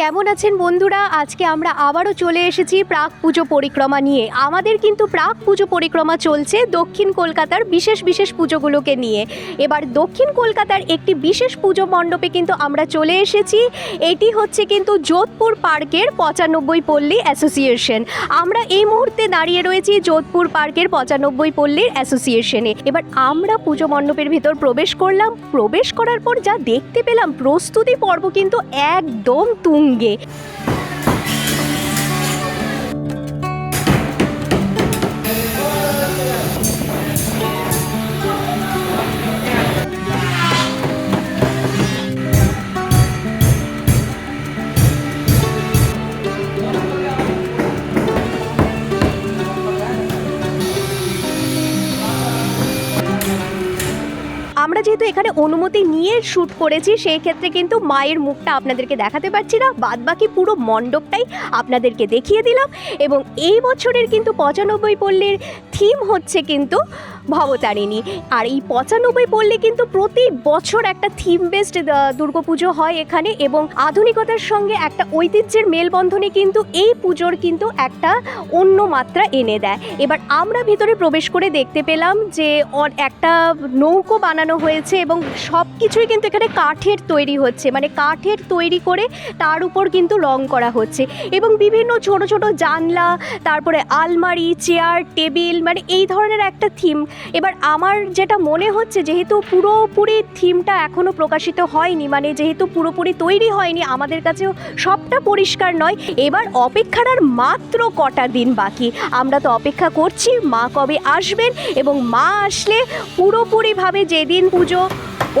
কেমন আছেন বন্ধুরা? আজকে আমরা আবারও চলে এসেছি প্রাক পুজো পরিক্রমা নিয়ে। আমাদের কিন্তু প্রাক পুজো পরিক্রমা চলছে দক্ষিণ কলকাতার বিশেষ বিশেষ পুজোগুলোকে নিয়ে। এবার দক্ষিণ কলকাতার একটি বিশেষ পুজো মণ্ডপে কিন্তু আমরা চলে এসেছি। এটি হচ্ছে কিন্তু যোধপুর পার্কের পঁচানব্বই পল্লী অ্যাসোসিয়েশন। আমরা এই মুহূর্তে দাঁড়িয়ে রয়েছি যোধপুর পার্কের পঁচানব্বই পল্লীর অ্যাসোসিয়েশনে এবার আমরা পুজো মণ্ডপের ভিতর প্রবেশ করলাম। প্রবেশ করার পর যা দেখতে পেলাম, প্রস্তুতি পর্ব কিন্তু একদম তুঙ্গে আমরা যেহেতু এখানে অনুমতি নিয়ে শ্যুট করেছি, সেই ক্ষেত্রে কিন্তু মায়ের মুখটা আপনাদেরকে দেখাতে পারছি না। বাদ বাকি পুরো মণ্ডপটাই আপনাদেরকে দেখিয়ে দিলাম এবং এই বছরের কিন্তু পঁচানব্বই পল্লীর থিম হচ্ছে কিন্তু ভবতারিণী। আর এই পঁচানব্বই পল্লী কিন্তু প্রতি বছর একটা থিম বেসড দুর্গাপুজো হয় এখানে এবং আধুনিকতার সঙ্গে একটা ঐতিহ্যের মেলবন্ধনে কিন্তু এই পুজোর কিন্তু একটা অন্য মাত্রা এনে দেয়। এবার আমরা ভিতরে প্রবেশ করে দেখতে পেলাম যে একটা নৌকো বানানো হয়েছে এবং সব কিছুই কিন্তু এখানে কাঠের তৈরি হচ্ছে। মানে কাঠের তৈরি করে তার উপর কিন্তু রং করা হচ্ছে এবং বিভিন্ন ছোট ছোট জানলা, তারপরে আলমারি, চেয়ার, টেবিল মানে এই ধরনের একটা থিম এবার আমার যেটা মনে হচ্ছে, যেহেতু পুরোপুরি থিমটা এখনও প্রকাশিত হয়নি মানে যেহেতু পুরোপুরি তৈরি হয়নি, আমাদের কাছেও সবটা পরিষ্কার নয়। এবার অপেক্ষার আর মাত্র কটা দিন বাকি। আমরা তো অপেক্ষা করছি মা কবে আসবেন এবং মা আসলে পুরোপুরিভাবে যেদিন পুজো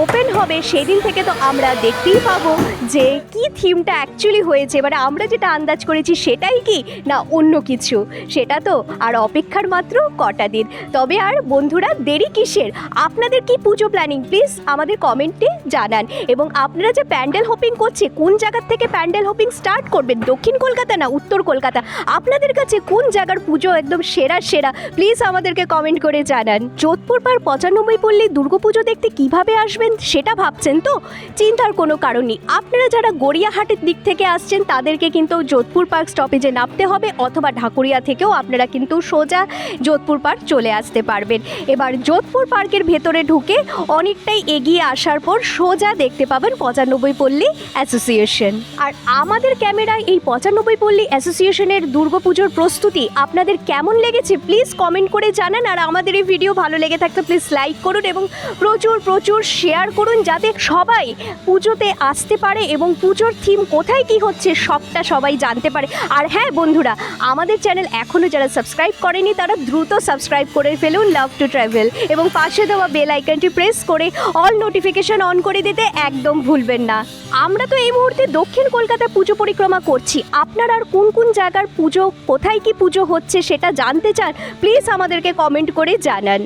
ওপেন হবে, সেদিন থেকে তো আমরা দেখতেই পাবো যে কি থিমটা অ্যাকচুয়ালি হয়েছে। এবারে আমরা যেটা আন্দাজ করেছি সেটাই কি না অন্য কিছু? সেটা তো আর অপেক্ষার মাত্র কটা দিন। তবে আর বন্ধুরা, দেরি কিসের? আপনাদের কি পুজো প্ল্যানিং প্লিজ আমাদের কমেন্টে জানান। এবং আপনারা যে প্যান্ডেল হোপিং করছে, কোন জায়গার থেকে প্যান্ডেল হোপিং স্টার্ট করবেন? দক্ষিণ কলকাতা না উত্তর কলকাতা? আপনাদের কাছে কোন জায়গার পুজো একদম সেরা সেরা? প্লিজ আমাদেরকে কমেন্ট করে জানান। যোধপুর পার পঁচানব্বই পল্লী দুর্গাপুজো দেখতে কীভাবে আসবেন সেটা ভাবছেন তো? চিন্তার কোনো কারণ নেই। আপনারা যারা গড়িয়াহাটের দিক থেকে আসছেন, তাদেরকে কিন্তু যোধপুর পার্ক স্টপেজে নামতে হবে অথবা ঢাকুরিয়া থেকেও আপনারা কিন্তু সোজা যোধপুর পার্ক চলে আসতে পারবেন। এবার যোধপুর পার্কের ভেতরে ঢুকে অনেকটাই এগিয়ে আসার পর সোজা দেখতে পাবেন পঁচানব্বই পল্লী অ্যাসোসিয়েশন। আর আমাদের ক্যামেরায় এই পঁচানব্বই পল্লী অ্যাসোসিয়েশনের দুর্গাপুজোর প্রস্তুতি আপনাদের কেমন লেগেছে? প্লিজ কমেন্ট করে জানান। আর আমাদের এই ভিডিও ভালো লেগে থাকলে প্লিজ লাইক করুন এবং প্রচুর প্রচুর শেয়ার করুন যাতে সবাই পুজোতে আসতে পারে এবং পুজোর থিম কোথায় কি হচ্ছে সবটা সবাই জানতে পারে। আর হ্যাঁ বন্ধুরা, আমাদের চ্যানেল এখনও যারা সাবস্ক্রাইব করেনি, তারা দ্রুত সাবস্ক্রাইব করে ফেলুন লাভ টু ট্রাভেল এবং পাশে দেওয়া বেল আইকনটি প্রেস করে অল নোটিফিকেশন অন করে দিতে একদম ভুলবেন না। আমরা তো এই মুহূর্তে দক্ষিণ কলকাতা পুজো পরিক্রমা করছি। আপনার আর কোন কোন জায়গার পুজো, কোথায় কি পুজো হচ্ছে সেটা জানতে চান প্লিজ আমাদেরকে কমেন্ট করে জানান।